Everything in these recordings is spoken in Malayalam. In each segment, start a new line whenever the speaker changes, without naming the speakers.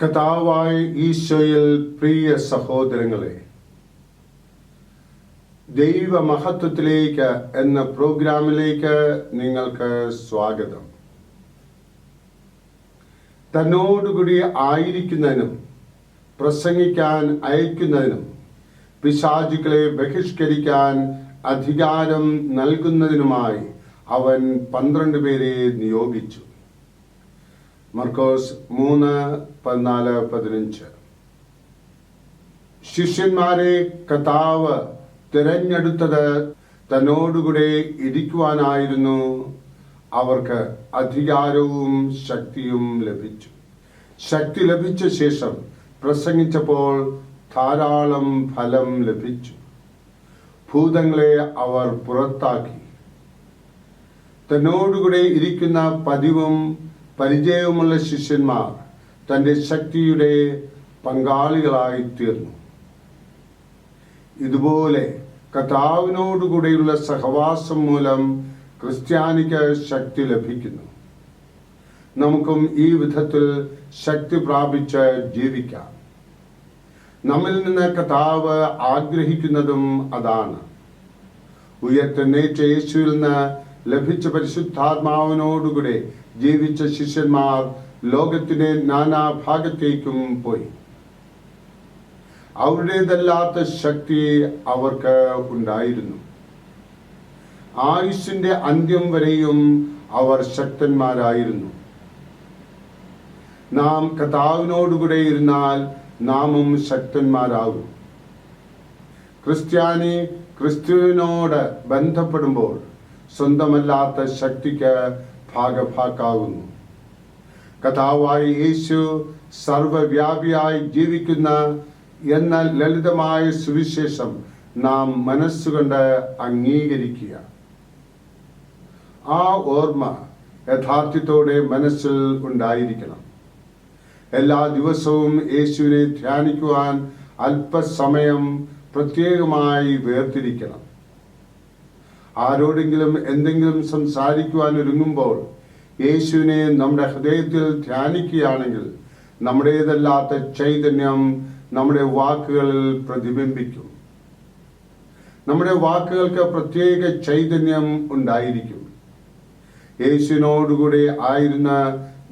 കഥാവായ ഈശോയിൽ പ്രിയ സഹോദരങ്ങളെ ദൈവ മഹത്വത്തിലേക്ക് എന്ന പ്രോഗ്രാമിലേക്ക് നിങ്ങൾക്ക് സ്വാഗതം. തന്നോടുകൂടി ആയിരിക്കുന്നതിനും പ്രസംഗിക്കാൻ അയക്കുന്നതിനും പിശാചുക്കളെ ബഹിഷ്കരിക്കാൻ അധികാരം നൽകുന്നതിനുമായി അവൻ പന്ത്രണ്ട് പേരെ നിയോഗിച്ചു. മർക്കോസ് മൂന്ന് പതിനാല് പതിനഞ്ച്. ശിഷ്യന്മാരെ കഥാവ് തിരഞ്ഞെടുത്തത് തന്നോടുകൂടെ ഇരിക്കുവാനായിരുന്നു. അവർക്ക് അധികാരവും ശക്തിയും ലഭിച്ചു. ശക്തി ലഭിച്ച ശേഷം പ്രസംഗിച്ചപ്പോൾ ധാരാളം ഫലം ലഭിച്ചു. ഭൂതങ്ങളെ അവർ പുറത്താക്കി. തന്നോടുകൂടെ ഇരിക്കുന്ന പതിവും പരിചയവുമുള്ള ശിഷ്യന്മാർ തന്റെ ശക്തിയുടെ പങ്കാളികളായി തീർന്നു ഇതുപോലെ കഥാവിനോടുകൂടെയുള്ള സഹവാസം മൂലം ക്രിസ്ത്യാനിക്ക് ശക്തി ലഭിക്കുന്നു. നമുക്കും ഈ വിധത്തിൽ ശക്തി പ്രാപിച്ച് ജീവിക്കാം. നമ്മിൽ നിന്ന് കഥാവ് ആഗ്രഹിക്കുന്നതും അതാണ്. ഉയർത്തെന്നേറ്റ യേശുവിൽ നിന്ന് ലഭിച്ച പരിശുദ്ധാത്മാവിനോടുകൂടെ ജീവിച്ച ശിഷ്യന്മാർ ലോകത്തിന്റെ നാനാഭാഗത്തേക്കും പോയി. അവരുടേതല്ലാത്ത ശക്തി അവർക്ക് ഉണ്ടായിരുന്നു. ആയുഷിന്റെ അന്ത്യം വരെയും അവർ ശക്തന്മാരായിരുന്നു. നാം കഥാവിനോടുകൂടെ ഇരുന്നാൽ നാമും ശക്തന്മാരാകും. ക്രിസ്ത്യാനി ക്രിസ്തുവിനോട് ബന്ധപ്പെടുമ്പോൾ സ്വന്തമല്ലാത്ത ശക്തിക്ക് ഭാഗഭാക്കാകുന്നു കഥാവായി യേശു സർവവ്യാപിയായി ജീവിക്കുന്ന എന്ന ലളിതമായ സുവിശേഷം നാം മനസ്സുകൊണ്ട് അംഗീകരിക്കുക. ആ ഓർമ്മ യഥാർത്ഥത്തോടെ മനസ്സിൽ ഉണ്ടായിരിക്കണം. എല്ലാ ദിവസവും യേശുവിനെ ധ്യാനിക്കുവാൻ അല്പസമയം പ്രത്യേകമായി വേർതിരിക്കണം. ആരോടെങ്കിലും എന്തെങ്കിലും സംസാരിക്കുവാൻ ഒരുങ്ങുമ്പോൾ യേശുവിനെ നമ്മുടെ ഹൃദയത്തിൽ ധ്യാനിക്കുകയാണെങ്കിൽ നമ്മുടേതല്ലാത്ത ചൈതന്യം നമ്മുടെ വാക്കുകളിൽ പ്രതിബിംബിക്കും. നമ്മുടെ വാക്കുകൾക്ക് പ്രത്യേക ചൈതന്യം ഉണ്ടായിരിക്കും. യേശുവിനോടുകൂടെ ആയിരുന്ന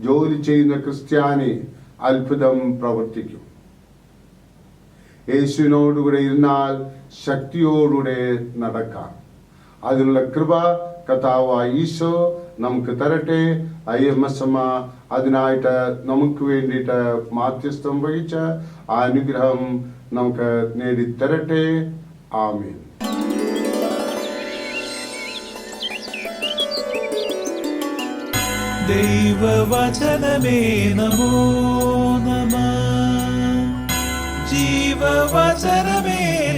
ജോലി ചെയ്യുന്ന ക്രിസ്ത്യാനി അത്ഭുതം പ്രവർത്തിക്കും. യേശുവിനോടുകൂടെ ഇരുന്നാൽ ശക്തിയോടുകൂടെ നടക്കാം. അതിനുള്ള കൃപ കഥാവായ ഈശോ നമുക്ക് തരട്ടെ. ഐ എം എസ് എം അതിനായിട്ട് നമുക്ക് വേണ്ടിയിട്ട് മാധ്യസ്ഥം വഹിച്ച ആ അനുഗ്രഹം നമുക്ക് നേടിത്തരട്ടെ. ആമീൻ.
ദൈവവചനമേ നമോ നമ. ജീവവചനമേ നമോ നമ